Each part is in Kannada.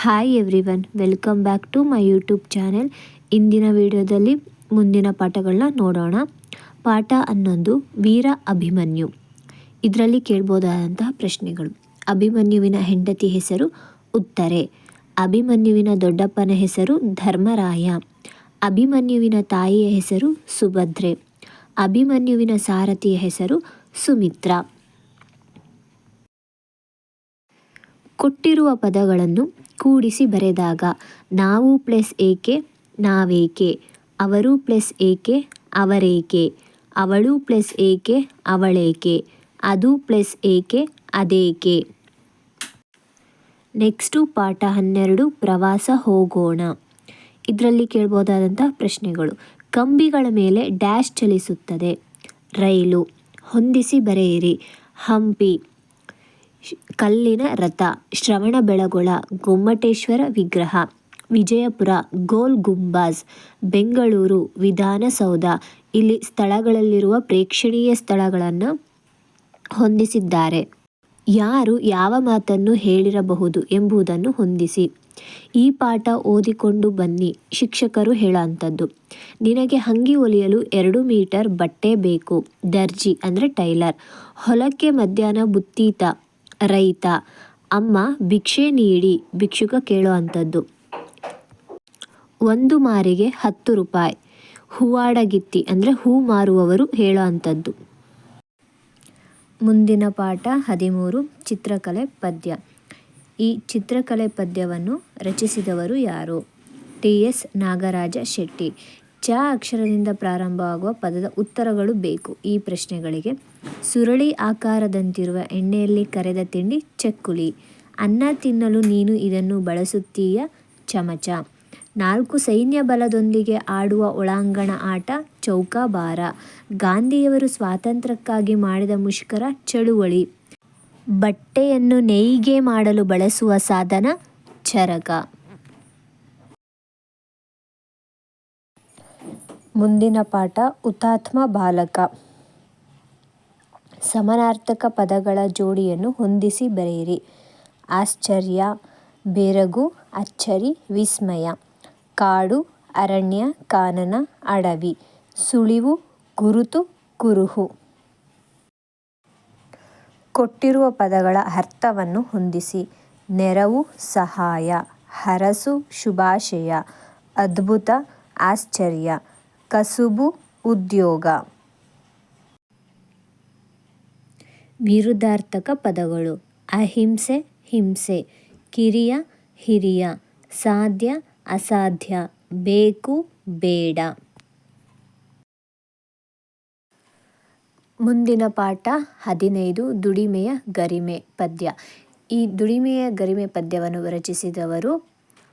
Hi everyone welcome back to my YouTube channel ಇಂದಿನ ವಿಡಿಯೋದಲ್ಲಿ ಮುಂದಿನ ಪಾಠಗಳನ್ನ ನೋಡೋಣ. ಪಾಠ ಹನ್ನೊಂದು, ವೀರ ಅಭಿಮನ್ಯು. ಇದರಲ್ಲಿ ಕೇಳ್ಬೋದಾದಂತಹ ಪ್ರಶ್ನೆಗಳು. ಅಭಿಮನ್ಯುವಿನ ಹೆಂಡತಿ ಹೆಸರು ಉತ್ತರೆ. ಅಭಿಮನ್ಯುವಿನ ದೊಡ್ಡಪ್ಪನ ಹೆಸರು ಧರ್ಮರಾಯ. ಅಭಿಮನ್ಯುವಿನ ತಾಯಿಯ ಹೆಸರು ಸುಭದ್ರೆ. ಅಭಿಮನ್ಯುವಿನ ಸಾರಥಿಯ ಹೆಸರು ಸುಮಿತ್ರ. ಕೊಟ್ಟಿರುವ ಪದಗಳನ್ನು ಕೂಡಿಸಿ ಬರೆದಾಗ, ನಾವು ಪ್ಲಸ್ ಏಕೆ, ನಾವೇಕೆ, ಅವರು ಪ್ಲಸ್ ಏಕೆ, ಅವರೇಕೆ, ಅವಳು ಪ್ಲಸ್ ಏಕೆ, ಅವಳೇಕೆ, ಅದು ಪ್ಲಸ್ ಏಕೆ, ಅದೇಕೆ? ನೆಕ್ಸ್ಟು ಪಾಠ ಹನ್ನೆರಡು, ಪ್ರವಾಸ ಹೋಗೋಣ. ಇದರಲ್ಲಿ ಕೇಳ್ಬೋದಾದಂಥ ಪ್ರಶ್ನೆಗಳು. ಕಂಬಿಗಳ ಮೇಲೆ ಡ್ಯಾಶ್ ಚಲಿಸುತ್ತದೆ. ರೈಲು, ಹೊಂದಿಸಿ ಬರೆಯಿರಿ. ಹಂಪಿ ಕಲ್ಲಿನ ರಥ ಶ್ರವಣಬೆಳಗೊಳ ಗೊಮ್ಮಟೇಶ್ವರ ವಿಗ್ರಹ, ವಿಜಯಪುರ, ಗೋಲ್ ಗುಂಬಾಜ್, ಬೆಂಗಳೂರು ವಿಧಾನಸೌಧ ಇಲ್ಲಿ ಸ್ಥಳಗಳಲ್ಲಿರುವ ಪ್ರೇಕ್ಷಣೀಯ ಸ್ಥಳಗಳನ್ನು ಹೊಂದಿಸಿದ್ದಾರೆ. ಯಾರು ಯಾವ ಮಾತನ್ನು ಹೇಳಿರಬಹುದು ಎಂಬುದನ್ನು ಹೊಂದಿಸಿ. ಈ ಪಾಠ ಓದಿಕೊಂಡು ಬನ್ನಿ, ಶಿಕ್ಷಕರು ಹೇಳೋಂಥದ್ದು. ನಿನಗೆ ಹಂಗಿ ಒಲಿಯಲು ಎರಡು ಮೀಟರ್ ಬಟ್ಟೆ ಬೇಕು, ದರ್ಜಿ ಅಂದರೆ ಟೈಲರ್. ಹೊಲಕ್ಕೆ ಮಧ್ಯಾಹ್ನ ಬುತ್ತೀತ ರೈತ, ಅಮ್ಮ ಭಿಕ್ಷೆ ನೀಡಿ ಭಿಕ್ಷುಕ ಕೇಳೋ ಅಂಥದ್ದು. ಒಂದು ಮಾರಿಗೆ ಹತ್ತು ರೂಪಾಯಿ. ಹೂವಾಡಗಿತ್ತಿ ಅಂದರೆ ಹೂ ಮಾರುವವರು ಹೇಳೋ ಅಂಥದ್ದು. ಮುಂದಿನ ಪಾಠ ಹದಿಮೂರು, ಚಿತ್ರಕಲೆ ಪದ್ಯ. ಈ ಚಿತ್ರಕಲೆ ಪದ್ಯವನ್ನು ರಚಿಸಿದವರು ಯಾರು? T S Nagaraja Shetty. ಚ ಅಕ್ಷರದಿಂದ ಪ್ರಾರಂಭವಾಗುವ ಪದದ ಉತ್ತರಗಳು ಬೇಕು. ಈ ಪ್ರಶ್ನೆಗಳಿಗೆ ಸುರಳಿ ಆಕಾರದಂತಿರುವ ಎಣ್ಣೆಯಲ್ಲಿ ಕರೆದ ತಿಂಡಿ ಚಕ್ಕುಲಿ. ಅನ್ನ ತಿನ್ನಲು ನೀನು ಇದನ್ನು ಬಳಸುತ್ತೀಯ? ಚಮಚ. ನಾಲ್ಕು ಸೈನ್ಯ ಬಲದೊಂದಿಗೆ ಆಡುವ ಒಳಾಂಗಣ ಆಟ ಚೌಕಾಬಾರ. ಗಾಂಧಿಯವರು ಸ್ವಾತಂತ್ರ್ಯಕ್ಕಾಗಿ ಮಾಡಿದ ಮುಷ್ಕರ ಚಳುವಳಿ. ಬಟ್ಟೆಯನ್ನು ನೇಯ್ಗೆ ಮಾಡಲು ಬಳಸುವ ಸಾಧನ ಚರಕ ಮುಂದಿನ ಪಾಠ ಹುತಾತ್ಮ ಬಾಲಕ. ಸಮನಾರ್ಥಕ ಪದಗಳ ಜೋಡಿಯನ್ನು ಹೊಂದಿಸಿ ಬರೆಯಿರಿ. ಆಶ್ಚರ್ಯ, ಬೆರಗು, ಅಚ್ಚರಿ, ವಿಸ್ಮಯ. ಕಾಡು, ಅರಣ್ಯ, ಕಾನನ, ಅಡವಿ. ಸುಳಿವು, ಗುರುತು, ಕುರುಹು. ಕೊಟ್ಟಿರುವ ಪದಗಳ ಅರ್ಥವನ್ನು ಹೊಂದಿಸಿ. ನೆರವು, ಸಹಾಯ. ಹರಸು, ಶುಭಾಶಯ. ಅದ್ಭುತ, ಆಶ್ಚರ್ಯ. ಕಸುಬು ಉದ್ಯೋಗ. ವಿರುದ್ಧಾರ್ಥಕ ಪದಗಳು. ಅಹಿಂಸೆ, ಹಿಂಸೆ. ಕಿರಿಯ, ಹಿರಿಯ. ಸಾಧ್ಯ, ಅಸಾಧ್ಯ. ಬೇಕು, ಬೇಡ. ಮುಂದಿನ ಪಾಠ ಹದಿನೈದು, ದುಡಿಮೆಯ ಗರಿಮೆ ಪದ್ಯ. ಈ ದುಡಿಮೆಯ ಗರಿಮೆ ಪದ್ಯವನ್ನು ರಚಿಸಿದವರು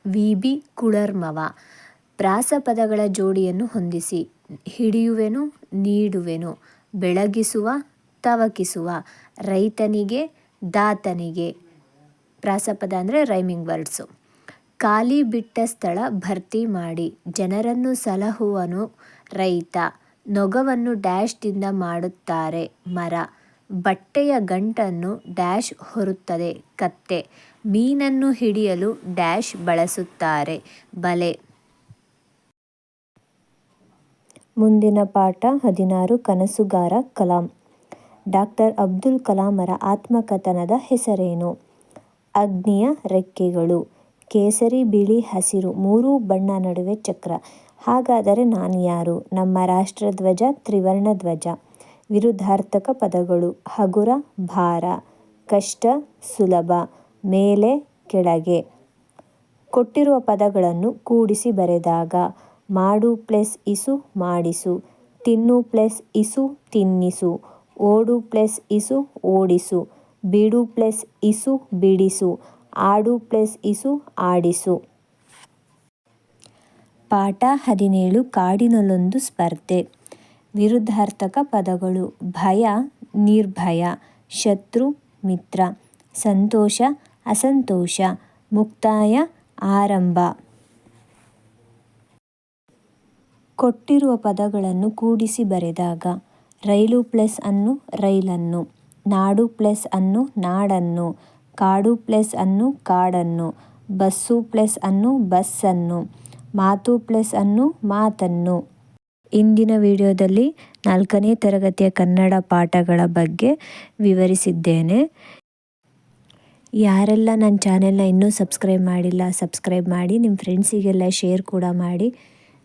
ವಿ. ಬಿ. ಕುಳರ್ಮವ. ಪ್ರಾಸಪದಗಳ ಜೋಡಿಯನ್ನು ಹೊಂದಿಸಿ. ಹಿಡಿಯುವೆನು, ನೀಡುವೆನು, ಬೆಳಗಿಸುವ, ತವಕಿಸುವ, ರೈತನಿಗೆ, ದಾತನಿಗೆ. ಪ್ರಾಸಪದ ಅಂದರೆ ರೈಮಿಂಗ್ ವರ್ಡ್ಸು ಖಾಲಿ ಬಿಟ್ಟ ಸ್ಥಳ ಭರ್ತಿ ಮಾಡಿ, ಜನರನ್ನು ಸಲಹುವನು ರೈತ, ನೊಗವನ್ನು ಡ್ಯಾಶ್ದಿಂದ ಮಾಡುತ್ತಾರೆ ಮರ, ಬಟ್ಟೆಯ ಗಂಟನ್ನು ಡ್ಯಾಶ್ ಹೊರುತ್ತದೆ ಕತ್ತೆ, ಮೀನನ್ನು ಹಿಡಿಯಲು ಡ್ಯಾಶ್ ಬಳಸುತ್ತಾರೆ ಬಲೆ. ಮುಂದಿನ ಪಾಠ ಹದಿನಾರು ಕನಸುಗಾರ ಕಲಾಂ. ಡಾಕ್ಟರ್ ಅಬ್ದುಲ್ ಕಲಾಮರ ಆತ್ಮಕಥನದ ಹೆಸರೇನು? ಅಗ್ನಿಯ ರೆಕ್ಕೆಗಳು, ಕೇಸರಿ ಬಿಳಿ ಹಸಿರು, ಮೂರೂ ಬಣ್ಣ ನಡುವೆ ಚಕ್ರ. ಹಾಗಾದರೆ ನಾನು ಯಾರು? ನಮ್ಮ ರಾಷ್ಟ್ರಧ್ವಜ ತ್ರಿವರ್ಣ ಧ್ವಜ ವಿರುದ್ಧಾರ್ಥಕ ಪದಗಳು, ಹಗುರ, ಭಾರ, ಕಷ್ಟ, ಸುಲಭ, ಮೇಲೆ, ಕೆಳಗೆ. ಕೊಟ್ಟಿರುವ ಪದಗಳನ್ನು ಕೂಡಿಸಿ ಬರೆದಾಗ ಮಾಡು ಪ್ಲಸ್ ಇಸು ಮಾಡಿಸು. ತಿನ್ನು ಪ್ಲಸ್ ಇಸು ತಿನ್ನಿಸು. ಓಡು ಪ್ಲಸ್ ಇಸು ಓಡಿಸು. ಬಿಡು ಪ್ಲಸ್ ಇಸು ಬಿಡಿಸು. ಆಡು ಪ್ಲಸ್ ಇಸು ಆಡಿಸು. ಪಾಠ ಹದಿನೇಳು ಕಾಡಿನಲ್ಲೊಂದು ಸ್ಪರ್ಧೆ. ವಿರುದ್ಧಾರ್ಥಕ ಪದಗಳು ಭಯ, ನಿರ್ಭಯ, ಶತ್ರು, ಮಿತ್ರ, ಸಂತೋಷ, ಅಸಂತೋಷ, ಮುಕ್ತಾಯ, ಆರಂಭ. ಕೊಟ್ಟಿರುವ ಪದಗಳನ್ನು ಕೂಡಿಸಿ ಬರೆದಾಗ, ರೈಲು ಪ್ಲಸ್ ಅನ್ನು ರೈಲನ್ನು, ನಾಡು ಪ್ಲಸ್ ಅನ್ನು ನಾಡನ್ನು, ಕಾಡು ಪ್ಲಸ್ ಅನ್ನು ಕಾಡನ್ನು, ಬಸ್ಸು ಪ್ಲಸ್ ಅನ್ನು ಬಸ್ಸನ್ನು, ಮಾತು ಪ್ಲಸ್ ಅನ್ನು ಮಾತನ್ನು. ಇಂದಿನ ವಿಡಿಯೋದಲ್ಲಿ ನಾಲ್ಕನೇ ತರಗತಿಯ ಕನ್ನಡ ಪಾಠಗಳ ಬಗ್ಗೆ ವಿವರಿಸಿದ್ದೇನೆ. ಯಾರೆಲ್ಲ ನನ್ನ ಚಾನೆಲ್ನ ಇನ್ನೂ ಸಬ್ಸ್ಕ್ರೈಬ್ ಮಾಡಿಲ್ಲ, ಸಬ್ಸ್ಕ್ರೈಬ್ ಮಾಡಿ, ನಿಮ್ಮ ಫ್ರೆಂಡ್ಸಿಗೆಲ್ಲ ಶೇರ್ ಕೂಡ ಮಾಡಿ.